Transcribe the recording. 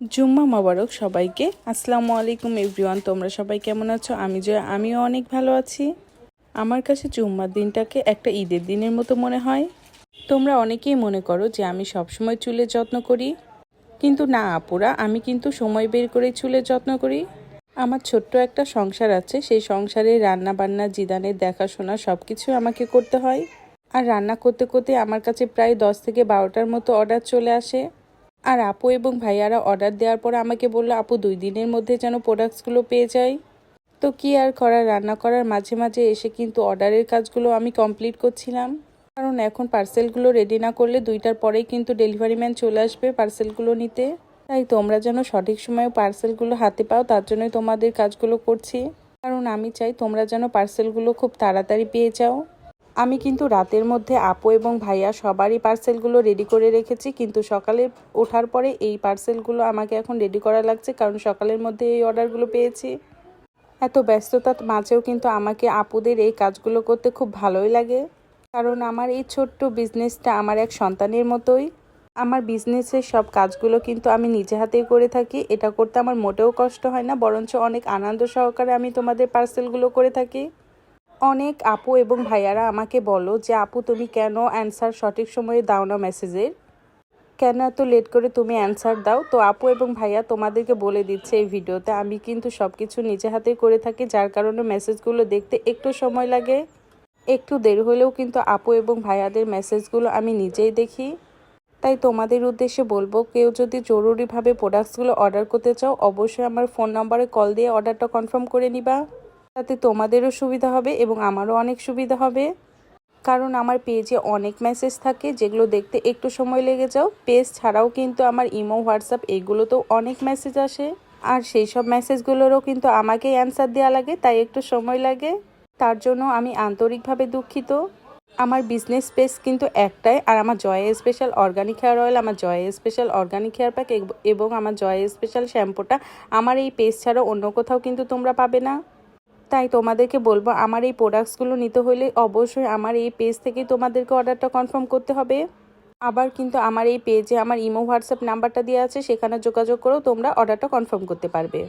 জুম্মা মোবারক সবাইকে। আসসালামু আলাইকুম এভরিওয়ান, তোমরা সবাই কেমন আছো? আমি যে, আমিও অনেক ভালো আছি। আমার কাছে জুম্মার দিনটাকে একটা ঈদের দিনের মতো মনে হয়। তোমরা অনেকেই মনে করো যে, আমি সবসময় চুলের যত্ন করি। কিন্তু না, আপুরা, আমি কিন্তু সময় বের করে চুলের যত্ন করি। আমার ছোট্ট একটা সংসার আছে, সেই সংসারে রান্না বান্না জিদানের দেখাশোনা সব কিছু আমাকে করতে হয়। আর রান্না করতে করতে আমার কাছে প্রায় দশ থেকে বারোটার মতো অর্ডার চলে আসে। আর আপু এবং ভাইয়ারা অর্ডার দেওয়ার পর আমাকে বলল, আপু, দুই দিনের মধ্যে যেন প্রোডাক্টসগুলো পেয়ে যাই। তো কি আর করার, রান্না করার মাঝে মাঝে এসে কিন্তু অর্ডারের কাজগুলো আমি কমপ্লিট করছিলাম। কারণ এখন পার্সেলগুলো রেডি না করলে দুইটার পরেই কিন্তু ডেলিভারি ম্যান চলে আসবে পার্সেলগুলো নিতে। তাই তোমরা যেন সঠিক সময়ে পার্সেলগুলো হাতে পাও, তার জন্যই তোমাদের কাজগুলো করছি। কারণ আমি চাই তোমরা যেন পার্সেলগুলো খুব তাড়াতাড়ি পেয়ে যাও। আমি কিন্তু রাতের মধ্যে আপু এবং ভাইয়া সবারই পার্সেলগুলো রেডি করে রেখেছি, কিন্তু সকালে ওঠার পরে এই পার্সেলগুলো আমাকে এখন রেডি করা লাগছে, কারণ সকালের মধ্যে এই অর্ডারগুলো পেয়েছি। এত ব্যস্ততার মাঝেও কিন্তু আমাকে আপুদের এই কাজগুলো করতে খুব ভালোই লাগে। কারণ আমার এই ছোট্ট বিজনেসটা আমার এক সন্তানের মতোই। আমার বিজনেসের সব কাজগুলো কিন্তু আমি নিজে হাতেই করে থাকি, এটা করতে আমার মোটেও কষ্ট হয় না, বরঞ্চ অনেক আনন্দ সহকারে আমি তোমাদের পার্সেলগুলো করে থাকি। অনেক আপু এবং ভাইয়ারা আমাকে বলো যে, আপু, তুমি কেন অ্যান্সার সঠিক সময়ে দাও না মেসেজের কেন এত লেট করে তুমি অ্যান্সার দাও? তো আপু এবং ভাইয়া তোমাদেরকে বলে দিচ্ছে এই ভিডিওতে। আমি কিন্তু সব কিছু নিজে হাতেই করে থাকি, যার কারণে মেসেজগুলো দেখতে একটু সময় লাগে। একটু দেরি হলেও কিন্তু আপু এবং ভাইয়াদের মেসেজগুলো আমি নিজেই দেখি। তাই তোমাদের উদ্দেশ্যে বলব, কেউ যদি জরুরিভাবে প্রোডাক্টসগুলো অর্ডার করতে চাও, অবশ্যই আমার ফোন নম্বরে কল দিয়ে অর্ডারটা কনফার্ম করে নিবা। তাতে তোমাদেরও সুবিধা হবে এবং আমারও অনেক সুবিধা হবে। কারণ আমার পেজে অনেক মেসেজ থাকে যেগুলো দেখতে একটু সময় লেগে যাও। পেজ ছাড়াও কিন্তু আমার ইমো, হোয়াটসঅ্যাপ এগুলোতেও অনেক মেসেজ আসে। আর সেই সব মেসেজগুলোরও কিন্তু আমাকেই অ্যান্সার দেওয়া লাগে, তাই একটু সময় লাগে। তার জন্য আমি আন্তরিকভাবে দুঃখিত। আমার বিজনেস পেজ কিন্তু একটাই, আর আমার Joy special organic hair oil আমার Joy special organic hair pack এবং আমার জয় স্পেশাল শ্যাম্পুটা আমার এই পেজ ছাড়া অন্য কোথাও কিন্তু তোমরা পাবে না। তাই তোমাদেরকে বলব, আমার এই প্রোডাক্টসগুলো নিতে হলে অবশ্যই আমার এই পেজ থেকেই তোমাদেরকে অর্ডারটা কনফার্ম করতে হবে। আবার কিন্তু আমার এই পেজে আমার ইমো হোয়াটসঅ্যাপ নাম্বারটা দেওয়া আছে, সেখানে যোগাযোগ করেও তোমরা অর্ডারটা কনফার্ম করতে পারবে।